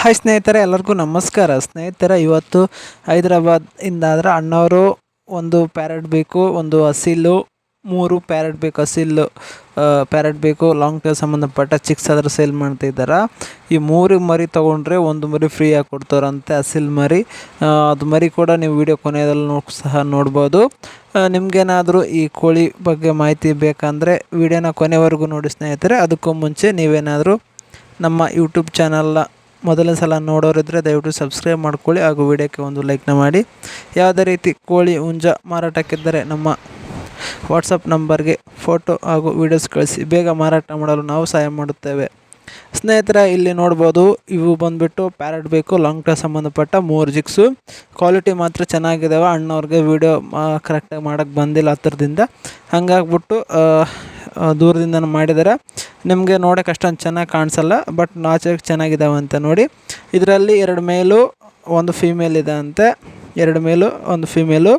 Hi ಸ್ನೇಹಿತರೆ, ಎಲ್ಲರಿಗೂ ನಮಸ್ಕಾರ. ಸ್ನೇಹಿತರೆ, ಇವತ್ತು ಹೈದರಾಬಾದ್ ಇಂದಾದ್ರೆ ಅಣ್ಣವರು ಒಂದು ಪ್ಯಾರೆಟ್ ಬೇಕು, ಒಂದು ಹಸಿಲು, ಮೂರು ಪ್ಯಾರೆಟ್ ಬೇಕು, ಹಸಿಲು ಪ್ಯಾರೆಟ್ ಬೇಕು. ಲಾಂಗ್ ಟೈಮ್ ಸಂಬಂಧಪಟ್ಟ ಚಿಕ್ಸ್ ಆದ್ರೆ ಸೇಲ್ ಮಾಡ್ತಿದ್ದಾರೆ ಈ ಮೂರು ಮರಿ ತೊಗೊಂಡ್ರೆ ಒಂದು ಮರಿ ಫ್ರೀಯಾಗಿ ಕೊಡ್ತಾರಂತೆ ಅಸಿಲ್ ಮರಿ. ಅದು ಮರಿ ಕೂಡ ನೀವು ವಿಡಿಯೋ ಕೊನೆಯಲ್ಲಿ ನೋ ಸಹ ನೋಡ್ಬೋದು. ನಿಮ್ಗೇನಾದರೂ ಈ ಕೋಳಿ ಬಗ್ಗೆ ಮಾಹಿತಿ ಬೇಕಂದರೆ ವಿಡಿಯೋನ ಕೊನೆವರೆಗೂ ನೋಡಿ ಸ್ನೇಹಿತರೆ. ಅದಕ್ಕೂ ಮುಂಚೆ ನೀವೇನಾದರೂ ನಮ್ಮ ಯೂಟ್ಯೂಬ್ ಚಾನಲ್ನ ಮೊದಲನೇ ಸಲ ನೋಡೋರಿದ್ದರೆ ದಯವಿಟ್ಟು ಸಬ್ಸ್ಕ್ರೈಬ್ ಮಾಡ್ಕೊಳ್ಳಿ ಹಾಗೂ ವಿಡಿಯೋಕ್ಕೆ ಒಂದು ಲೈಕ್ನ ಮಾಡಿ. ಯಾವುದೇ ರೀತಿ ಕೋಳಿ ಹುಂಜ ಮಾರಾಟಕ್ಕಿದ್ದರೆ ನಮ್ಮ ವಾಟ್ಸಪ್ ನಂಬರ್ಗೆ ಫೋಟೋ ಹಾಗೂ ವೀಡಿಯೋಸ್ ಕಳಿಸಿ. ಬೇಗ ಮಾರಾಟ ಮಾಡಲು ನಾವು ಸಹಾಯ ಮಾಡುತ್ತೇವೆ. ಸ್ನೇಹಿತರ, ಇಲ್ಲಿ ನೋಡ್ಬೋದು, ಇವು ಬಂದುಬಿಟ್ಟು ಪ್ಯಾರೆಟ್ ಬೇಕು ಲಾಂಗ್ ಟರ್ಮ್ ಸಂಬಂಧಪಟ್ಟ ಮೂರು ಜಿಕ್ಸು ಕ್ವಾಲಿಟಿ ಮಾತ್ರ ಚೆನ್ನಾಗಿದ್ದಾವೆ ಅಣ್ಣವ್ರಿಗೆ ವೀಡಿಯೋ ಕರೆಕ್ಟಾಗಿ ಮಾಡೋಕ್ಕೆ ಬಂದಿಲ್ಲ ಹತ್ರದಿಂದ. ಹಂಗಾಗ್ಬಿಟ್ಟು ದೂರದಿಂದ ಮಾಡಿದ್ದಾರೆ ನಿಮಗೆ ನೋಡೋಕೆ ಅಷ್ಟೊಂದು ಚೆನ್ನಾಗಿ ಕಾಣಿಸಲ್ಲ ಬಟ್ ನಾಚಕ್ಕೆ ಚೆನ್ನಾಗಿದ್ದಾವೆ ಅಂತ ನೋಡಿ. ಇದರಲ್ಲಿ ಎರಡು ಮೇಲು, ಒಂದು ಫೀಮೇಲ್ ಇದೆ ಅಂತೆ. ಎರಡು ಮೇಲು, ಒಂದು ಫೀಮೇಲು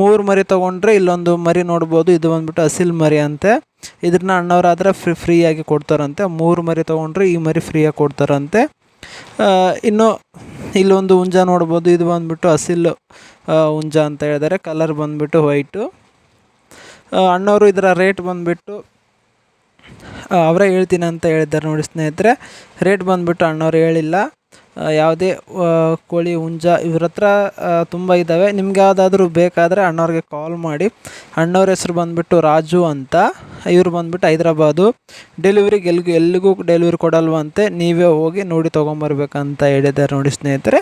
ಮೂರು ಮರಿ ತೊಗೊಂಡ್ರೆ ಇಲ್ಲೊಂದು ಮರಿ ನೋಡ್ಬೋದು, ಇದು ಬಂದ್ಬಿಟ್ಟು ಹಸಿಲ್ ಮರಿ ಅಂತೆ. ಇದನ್ನ ಅಣ್ಣವರಾದ್ರೆ ಫ್ರೀ, ಫ್ರೀಯಾಗಿ ಕೊಡ್ತಾರಂತೆ. ಮೂರು ಮರಿ ತೊಗೊಂಡ್ರೆ ಈ ಮರಿ ಫ್ರೀಯಾಗಿ ಕೊಡ್ತಾರಂತೆ. ಇನ್ನು ಇಲ್ಲೊಂದು ಹುಂಜ ನೋಡ್ಬೋದು, ಇದು ಬಂದ್ಬಿಟ್ಟು ಹಸಿಲು ಹುಂಜ ಅಂತ ಹೇಳಿದರೆ. ಕಲರ್ ಬಂದ್ಬಿಟ್ಟು ವೈಟು ಅಣ್ಣವರು ಇದರ ರೇಟ್ ಬಂದುಬಿಟ್ಟು ಅವರೇ ಹೇಳ್ತೀನಿ ಅಂತ ಹೇಳಿದ್ದಾರೆ ನೋಡಿ ಸ್ನೇಹಿತರೆ. ರೇಟ್ ಬಂದುಬಿಟ್ಟು ಅಣ್ಣವ್ರು ಹೇಳಿಲ್ಲ. ಯಾವುದೇ ಕೋಳಿ, ಹುಂಜ ಇವ್ರ ಹತ್ರ ತುಂಬ ಇದ್ದಾವೆ ನಿಮ್ಗೆ ಯಾವುದಾದ್ರೂ ಬೇಕಾದರೆ ಅಣ್ಣವ್ರಿಗೆ ಕಾಲ್ ಮಾಡಿ. ಅಣ್ಣವ್ರ ಹೆಸರು ಬಂದುಬಿಟ್ಟು ರಾಜು ಅಂತ. ಇವರು ಬಂದುಬಿಟ್ಟು ಹೈದ್ರಾಬಾದು. ಡೆಲಿವರಿಗೆ ಎಲ್ಲಿಗೂ ಎಲ್ಲಿಗೂ ಡೆಲಿವರಿ ಕೊಡಲ್ವಂತೆ. ನೀವೇ ಹೋಗಿ ನೋಡಿ ತೊಗೊಂಬರ್ಬೇಕಂತ ಹೇಳಿದ್ದಾರೆ ನೋಡಿ ಸ್ನೇಹಿತರೆ.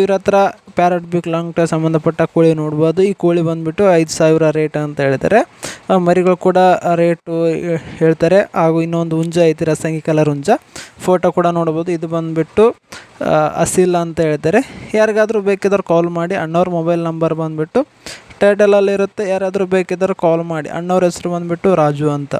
ಇವ್ರ ಹತ್ರ ಪ್ಯಾರಟ್ ಬಿಕ್ ಲಾಂಗ್ ಟೈಮ್ ಸಂಬಂಧಪಟ್ಟ ಕೋಳಿ ನೋಡ್ಬೋದು. ಈ ಕೋಳಿ ಬಂದುಬಿಟ್ಟು ಐದು ಸಾವಿರ ರೇಟ್ ಅಂತ ಹೇಳಿದ್ದಾರೆ. ಮರಿಗಳು ಕೂಡ ರೇಟು ಹೇಳ್ತಾರೆ. ಹಾಗೂ ಇನ್ನೊಂದು ಹುಂಜ ಐತಿ ರಸಂಗಿ ಕಲರ್ ಹುಂಜ. ಫೋಟೋ ಕೂಡ ನೋಡ್ಬೋದು. ಇದು ಬಂದುಬಿಟ್ಟು ಅಸಿಲ್ ಅಂತ ಹೇಳ್ತಾರೆ. ಯಾರಿಗಾದರೂ ಬೇಕಿದ್ರೆ ಕಾಲ್ ಮಾಡಿ. ಅಣ್ಣವ್ರ ಮೊಬೈಲ್ ನಂಬರ್ ಬಂದುಬಿಟ್ಟು ಟೈಟಲಲ್ಲಿರುತ್ತೆ ಯಾರಾದರೂ ಬೇಕಿದ್ರೆ ಕಾಲ್ ಮಾಡಿ. ಅಣ್ಣವ್ರ ಹೆಸರು ಬಂದುಬಿಟ್ಟು ರಾಜು ಅಂತ.